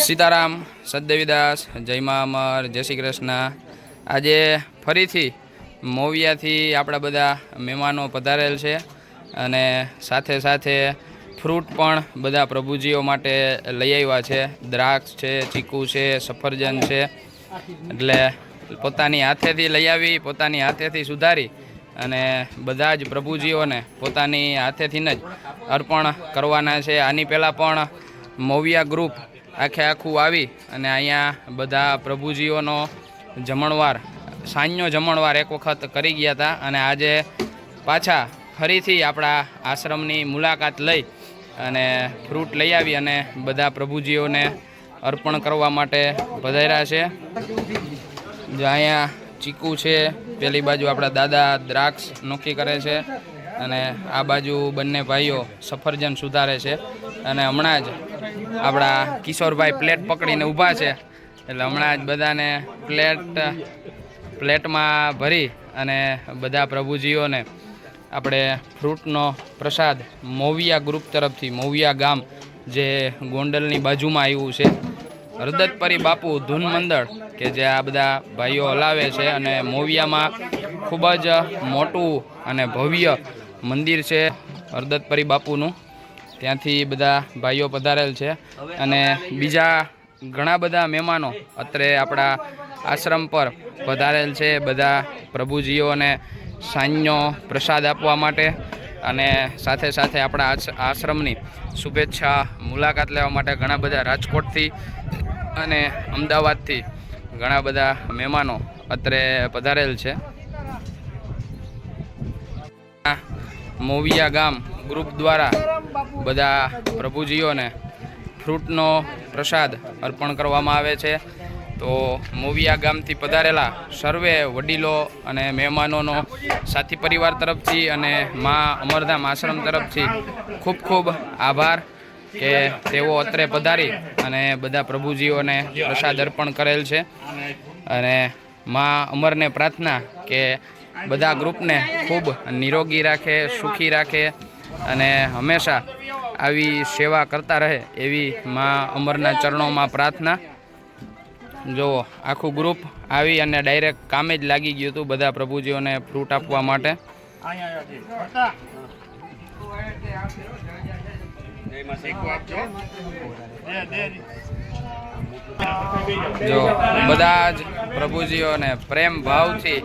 સીતારામ સદદેવીદાસ જય મા અમર, જય શ્રી કૃષ્ણ. આજે ફરીથી મોવિયાથી આપણા બધા મહેમાનો પધારેલ છે અને સાથે સાથે ફ્રૂટ પણ બધા પ્રભુજીઓ માટે લઈ આવ્યા છે. દ્રાક્ષ છે, ચીકુ છે, સફરજન છે. એટલે પોતાની હાથેથી લઈ આવી, પોતાની હાથેથી સુધારી અને બધા જ પ્રભુજીઓને પોતાની હાથેથી જ અર્પણ કરવાના છે. આની પહેલાં પણ મોવિયા ગ્રુપ આખે આખું આવી અને અહીંયા બધા પ્રભુજીઓનો જમણવાર, સાંજનો જમણવાર એક વખત કરી ગયા હતા અને આજે પાછા ફરીથી આપણા આશ્રમની મુલાકાત લઈ અને ફ્રૂટ લઈ આવી અને બધા પ્રભુજીઓને અર્પણ કરવા માટે પધાર્યા છે. જો અહીંયા ચીકુ છે, પેલી બાજુ આપણા દાદા દ્રાક્ષ નોખી કરે છે અને આ બાજુ બંને ભાઈઓ સફરજન સુધારે છે અને હમણાં જ આપણા કિશોરભાઈ પ્લેટ પકડીને ઊભા છે. એટલે હમણાં જ બધાને પ્લેટ, પ્લેટમાં ભરી અને બધા પ્રભુજીઓને આપણે ફ્રૂટનો પ્રસાદ મોવિયા ગ્રુપ તરફથી, મોવિયા ગામ જે ગોંડલની બાજુમાં આવ્યું છે. હરદતપરી બાપુ ધૂન મંડળ કે જે આ બધા ભાઈઓ હલાવે છે અને મોવિયામાં ખૂબ જ મોટું અને ભવ્ય મંદિર છે હરદતપરી બાપુનું. ત્યાંથી બધા ભાઈઓ પધારેલ છે. અને બીજા ઘણા બધા મહેમાનો અત્રે આપણા આશ્રમ પર પધારેલ છે. બધા પ્રભુજીઓને સાંજનો પ્રસાદ આપવા માટે અને સાથે સાથે આપણા આશ- આશ્રમની શુભેચ્છા મુલાકાત લેવા માટે ઘણા બધા રાજકોટથી અને અમદાવાદથી ઘણા બધા મહેમાનો અત્રે પધારેલ છે. મોવિયા ગામ ગ્રુપ દ્વારા બધા પ્રભુજીઓને ફ્રૂટનો પ્રસાદ અર્પણ કરવામાં આવે છે. તો મોવિયા ગામથી પધારેલા સર્વે વડીલો અને મહેમાનોનો સાથી પરિવાર તરફથી અને મા અમરધામ આશ્રમ તરફથી ખૂબ ખૂબ આભાર કે તેઓ અત્રે પધારી અને બધા પ્રભુજીઓને પ્રસાદ અર્પણ કરેલ છે. અને મા અમરને પ્રાર્થના કે બધા ગ્રુપને ખૂબ નિરોગી રાખે, સુખી રાખે અને હંમેશા આવી સેવા કરતા રહે એવી મા અમરના ચરણોમાં પ્રાર્થના. જો આખું ગ્રુપ આવી અને ડાયરેક્ટ કામે જ લાગી ગયું હતું બધા પ્રભુજીઓને ફ્રૂટ આપવા માટે. જો બધા જ પ્રભુજીઓને પ્રેમ ભાવથી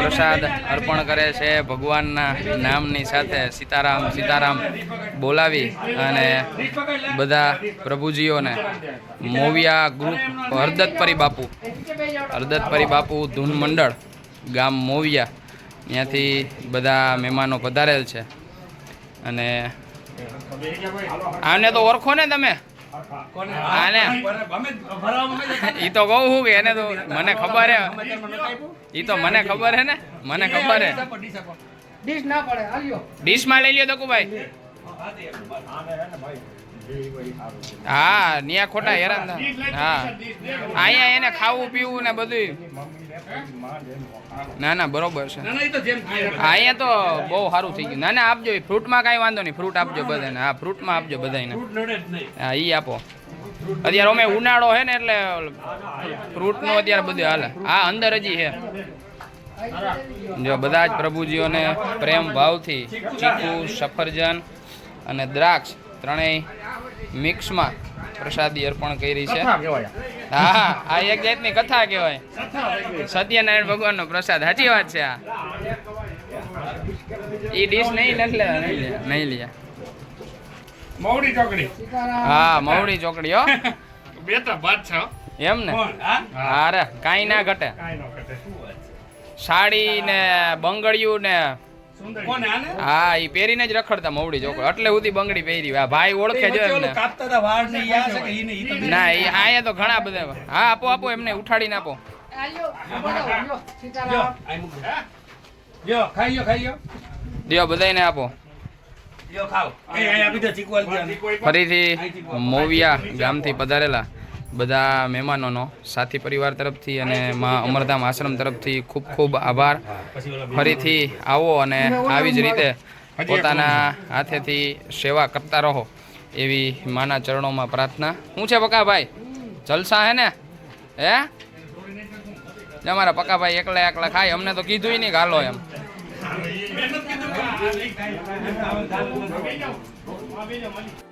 પ્રસાદ અર્પણ કરે છે. ભગવાનના નામની સાથે સીતારામ સીતારામ બોલાવી અને બધા પ્રભુજીઓને મોવિયા ગ્રુપ હરદતપરી બાપુ હરદતપરી બાપુ ધૂન મંડળ, ગામ મોવિયા, ત્યાંથી બધા મહેમાનો પધારેલ છે. અને આને તો ઓળખો ને તમે? ઈ તો કહું છું કે એને તો મને ખબર હે. ઈ તો મને ખબર હે ને? મને ખબર હે. ડીશ ના પડે આલ્યો. ડીશમાં લઈ લ્યો દકુભાઈ. હા નિયા ખોટા હેરાન હા. અહીંયા એને ખાવું પીવું ને બધું ના ના બરોબર છે. અહીંયા તો બહુ સારું થઈ ગયું. ના ના આપજો ફ્રૂટમાં કાંઈ વાંધો નહીં. ફ્રૂટ આપજો બધાને. હા ફ્રૂટમાં આપજો બધાને હા એ આપો. અત્યારે અમે ઉનાળો છે ને એટલે ફ્રૂટનો અત્યારે બધું હાલે. હા અંદર હજી છે જો બધા જ પ્રભુજીઓને પ્રેમ ભાવથી ચીકુ સફરજન અને દ્રાક્ષ ત્રણેય મિક્સમાં પ્રસાદી અર્પણ કરી છે. હા આ એક જાતની કથા કહેવાય. સત્યનારાયણ ભગવાનનો પ્રસાદ. સાચી વાત છે આ. ઈ ડીશ નહીં નથી લેવા નહીં લે નહીં લે. મવડી ચોકડી. હા મવડી ચોકડી હો. બે તો ભાત છો એમ ને? અરે કાંઈ ના ઘટે. સાડી ને બંગડિયું ને હા ઈ પહેરીને જ રખડતા મવડી ચોકડી. એટલે સુધી બંગડી પહેરી આ ભાઈ ઓળખે જો ને એ આયા તો ઘણા બધા હા આપો આપો એમને ઉઠાડીને આપો. દિયો બધાને આપો. એ ફરીથી મોવિયા ગામથી પધારેલા. બધા મહેમાનોનો સાથી પરિવાર તરફથી અને મા અમરધામ આશ્રમ તરફથી ખૂબ ખૂબ આભાર. ફરીથી આવો અને આવી જ રીતે પોતાના હાથેથી સેવા કરતા રહો એવી માના ચરણોમાં પ્રાર્થના. શું છે બકા ભાઈ જલસા હે ને? હે? અમારા પક્કાભાઈ એકલા એકલા ખાય. અમને તો કીધું નહીં હાલો એમ. મેં